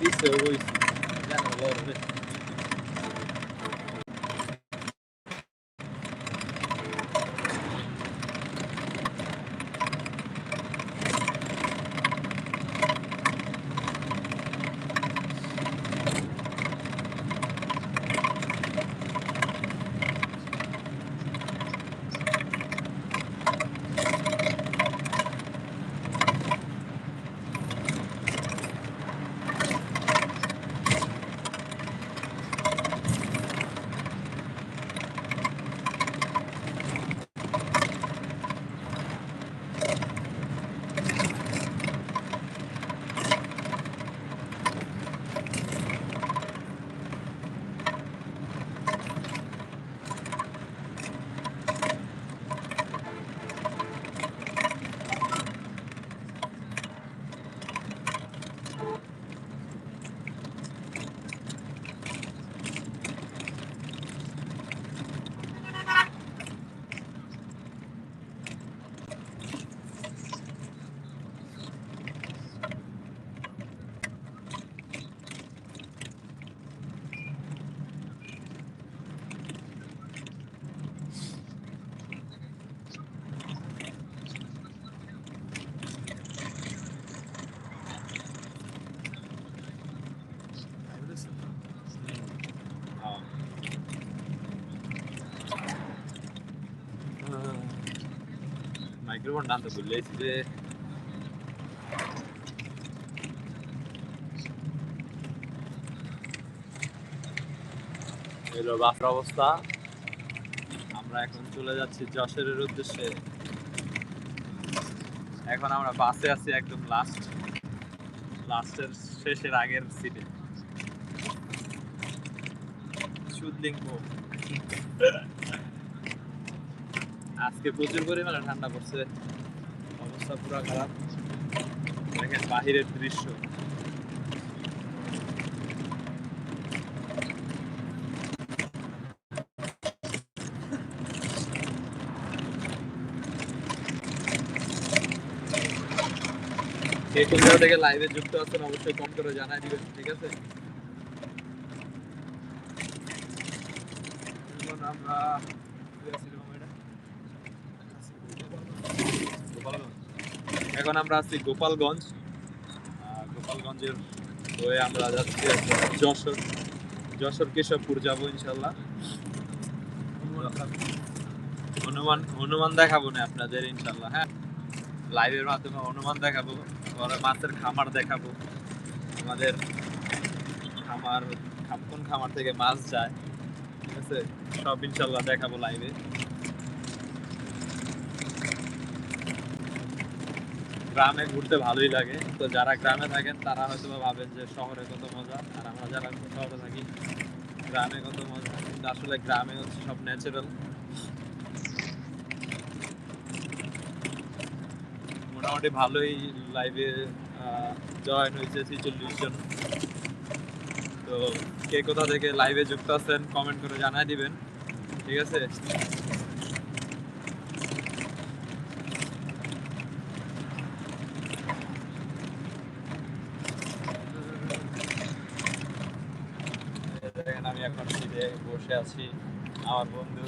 Isso é o isso. Já não, Laura, vê. এলো অবস্থা আমরা এখন চলে যাচ্ছি যশোরের উদ্দেশ্যে এখন আমরা বাসে আছি একদম লাস্ট লাস্টের শেষের আগের সিটে সুদলিঙ্গ আজকে প্রচুর পরিমাণে ঠান্ডা পড়ছে। অবস্থা পুরো খারাপ। দেখেন বাহিরের দৃশ্য। কে কোন থেকে লাইভে যুক্ত আছেন অবশ্যই কম করে জানাই দিবেন, ঠিক আছে? আমরা এখন আমরা আছি গোপালগঞ্জ। গোপালগঞ্জের হয়ে আমরা যাচ্ছি যশোর। যশোর কেশবপুর যাব ইনশাল্লাহ। হনুমান হনুমান দেখাবো না আপনাদের ইনশাল্লাহ হ্যাঁ? লাইভের মাধ্যমে হনুমান দেখাবো মাছের খামার দেখাবো। আমাদের খামার খাম- কোন খামার থেকে মাছ যায়, ঠিক আছে? সব ইনশাল্লাহ দেখাবো লাইভে গ্রামে ঘুরতে ভালোই লাগে। তো যারা গ্রামে থাকেন, তারা হয়তো ভাবেন যে শহরে কত মজা। আর আমরা যারা শহরে থাকি, গ্রামে কত মজা। কিন্তু আসলে গ্রামে হচ্ছে সব ন্যাচারাল মোটামুটি ভালোই লাইভে জয়েন হয়েছে ছিচল্লিশ জন। তো কে কোথা থেকে লাইভে যুক্ত আছেন কমেন্ট করে জানাই দিবেন। ঠিক আছে এই দেখেন আমি এখন সিটে বসে আছি, আমার বন্ধু।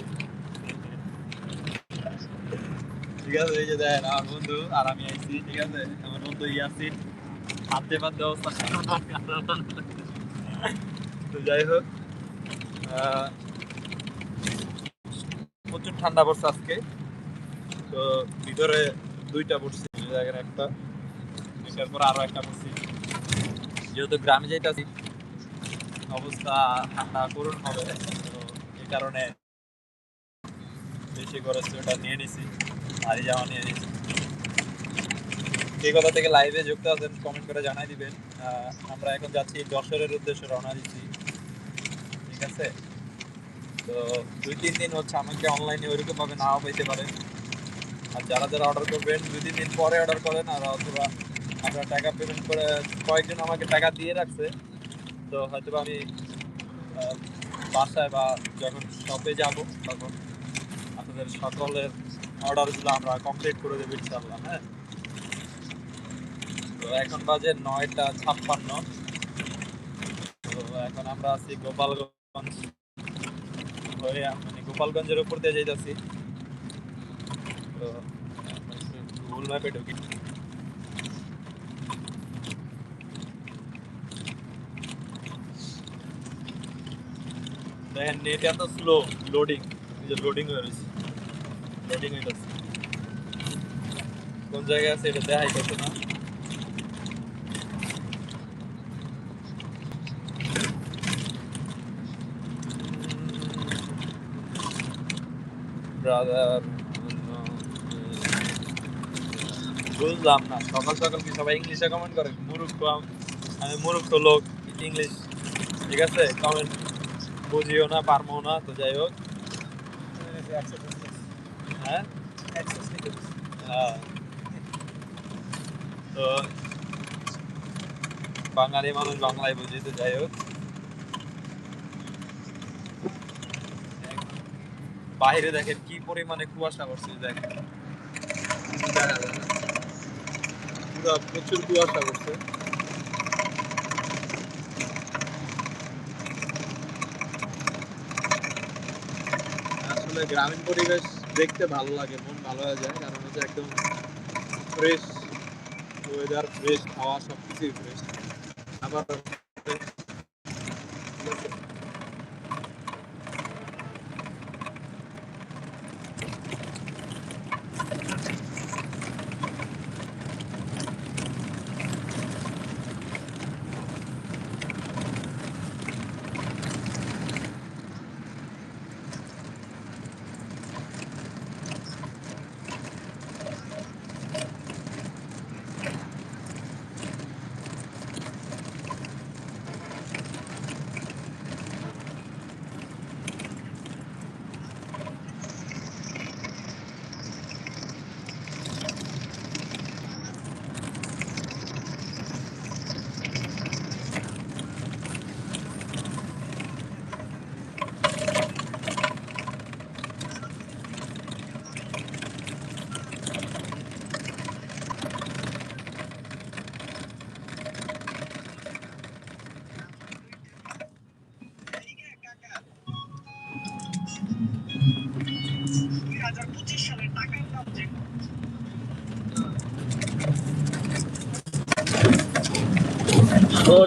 ঠিক আছে, এই যে দেখেন, আমার বন্ধু আর আমি আইছি, ঠিক আছে? আমার বন্ধু ইয়াসিন হাতে পাতে অবস্থা। তো যাই হোক প্রচুর ঠান্ডা পড়ছে আজকে। তো ভিতরে দুইটা পড়ছে জায়গার একটা। এটার পর আরও একটা পড়ছি। যেহেতু গ্রামে যাইতাছি অবস্থা ঠান্ডা করুন হবে। তো এই কারণে বেশি করে সোয়েটার নিয়ে নিছি, ভারী জামা নিয়ে নিছি। কে কথা থেকে লাইভে যুক্ত আছেন কমেন্ট করে জানাই দিবেন। আমরা এখন যাচ্ছি যশোরের উদ্দেশ্যে রওনা দিচ্ছি। ঠিক আছে? তো দুই তিন দিন হচ্ছে আমাকে অনলাইনে ওইরকম ভাবে নাও পাইতে পারে। আর যারা যারা অর্ডার করবেন, দুই তিন দিন পরে অর্ডার করেন, আর অথবা আমরা টাকা পেমেন্ট করে কয়েকজন আমাকে টাকা দিয়ে রাখছে। তো হয়তো আমি বাসায় বা যখন শপে যাব, তখন আপনাদের সকলের অর্ডারগুলো আমরা কমপ্লিট করে দেবো ইনশাল্লাহ হ্যাঁ? তো এখন বাজে নয়টা ছাপ্পান্ন। তো এখন আমরা আছি গোপালগঞ্জ। হয়ে মানে গোপালগঞ্জের উপর দিয়ে যাইতেছি। তো গুগল ম্যাপে ঢুকি। দেখেন নেট এত স্লো লোডিং যে লোডিং হয়ে রয়েছে লোডিং হইতেছে কোন জায়গায় আছে এটা দেখাইতেছে না। ব্রাদার বুঝলাম না। সকাল সকাল কি সবাই ইংলিশে কমেন্ট করে? মূর্খ আম- মূর্খ লোক ইংলিশ ঠিক আছে? কমেন্ট বুঝিও না পারব না, তো যাই হোক। হ্যাঁ? হ্যাঁ। তো বাঙালি মানুষ বাংলায় বুঝি, তো যাই হোক। বাইরে দেখেন কি পরিমাণে কুয়াশা করছে দেখেন পুরো প্রচুর কুয়াশা করছে আসলে গ্রামীণ পরিবেশ দেখতে ভালো লাগে, মন ভালো হয়ে যায়। কারণ হচ্ছে একদম ফ্রেশ ওয়েদার ফ্রেশ খাওয়া সব কিছুই ফ্রেশ আবার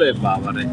ওরে বাবারে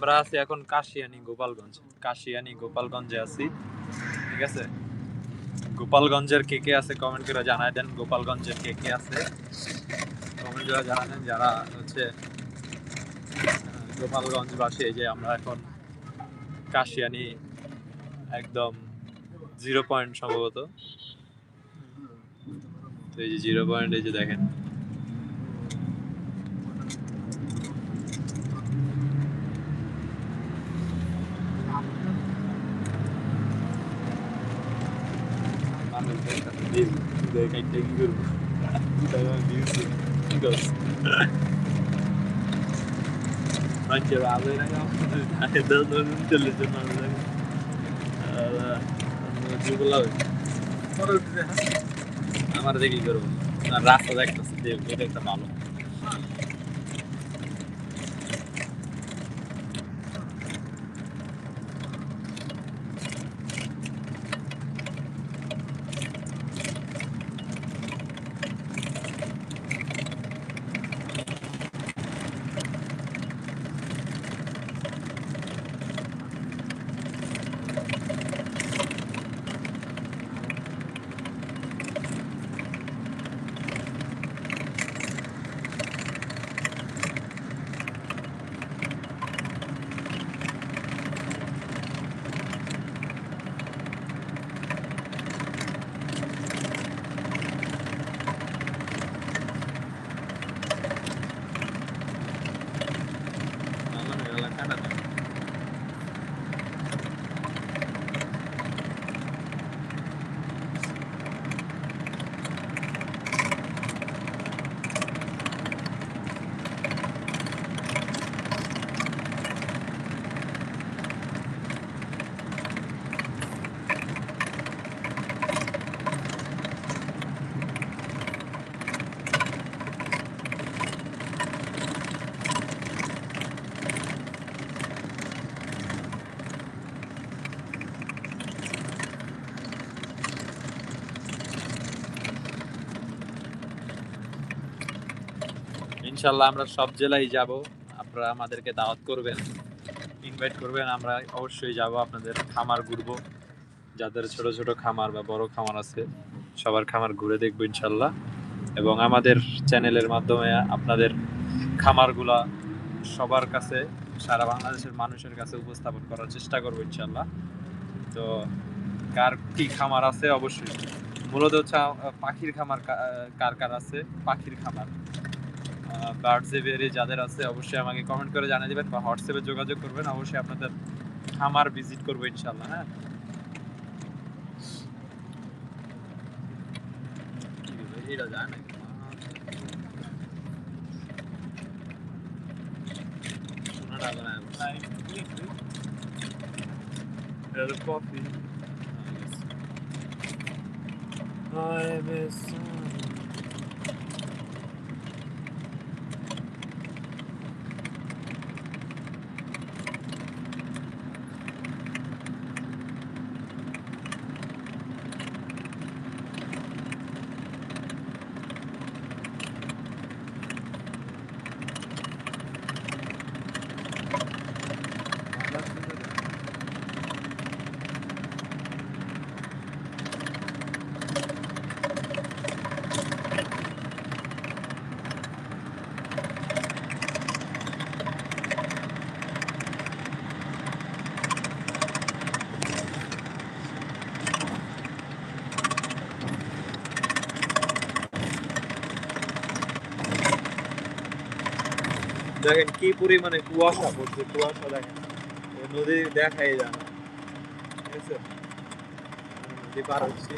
আমরা আছি এখন কাশিয়ানি, গোপালগঞ্জ। কাশিয়ানি, গোপালগঞ্জে আছি। ঠিক আছে? গোপালগঞ্জের কে কে আছে কমেন্ট করে জানাই দেন, গোপালগঞ্জের কে কে আছে? কমেন্ট করে জানাই দেন যারা হচ্ছে গোপালগঞ্জবাসী, এই যে আমরা এখন কাশিয়ানি একদম জিরো পয়েন্ট সম্ভবত। তো এই যে জিরো পয়েন্ট এই যে দেখেন। কাইটটা কি করব? তারা views দেখে কি করছে? মানুষের ভালো লাগে জন চল্লিশ জন মানুষ লাগে। আমরা দেখি করব রাস্তা দেখতেছি দেখ এটা একটা ভালো আমার এলাকাটা না। ইনশাল্লাহ আমরা সব জেলায় যাব। আপনারা আমাদেরকে দাওয়াত করবেন ইনভাইট করবেন, আমরা অবশ্যই যাব, আপনাদের খামার ঘুরবো। যাদের ছোট ছোট খামার বা বড় খামার আছে, সবার খামার ঘুরে দেখব ইনশাল্লাহ এবং আমাদের চ্যানেলের মাধ্যমে আপনাদের খামারগুলা সবার কাছে, সারা বাংলাদেশের মানুষের কাছে উপস্থাপন করার চেষ্টা করব ইনশাল্লাহ তো কার কি খামার আছে অবশ্যই। মূলত হচ্ছে পাখির খামার কার কার আছে? পাখির খামার। বার্ডস এভিয়ারি যাদের আছে অবশ্যই আমাকে কমেন্ট করে জানিয়ে দেবেন বা হোয়াটসঅ্যাপে যোগাযোগ করবেন। অবশ্যই আপনাদের খামার ভিজিট করব ইনশাল্লাহ হ্যাঁ। I miss দেখেন কি পরিমাণে কুয়াশা পড়ছে, কুয়াশা দেখেন। নদী দেখাই যায় না। নদী পার হচ্ছে।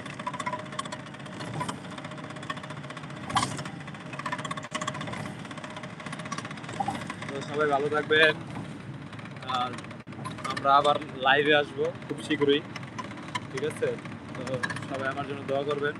তো সবাই ভালো থাকবেন। আর আমরা আবার লাইভে আসব খুব শীঘ্রই। ঠিক আছে? তো সবাই আমার জন্য দোয়া করবেন।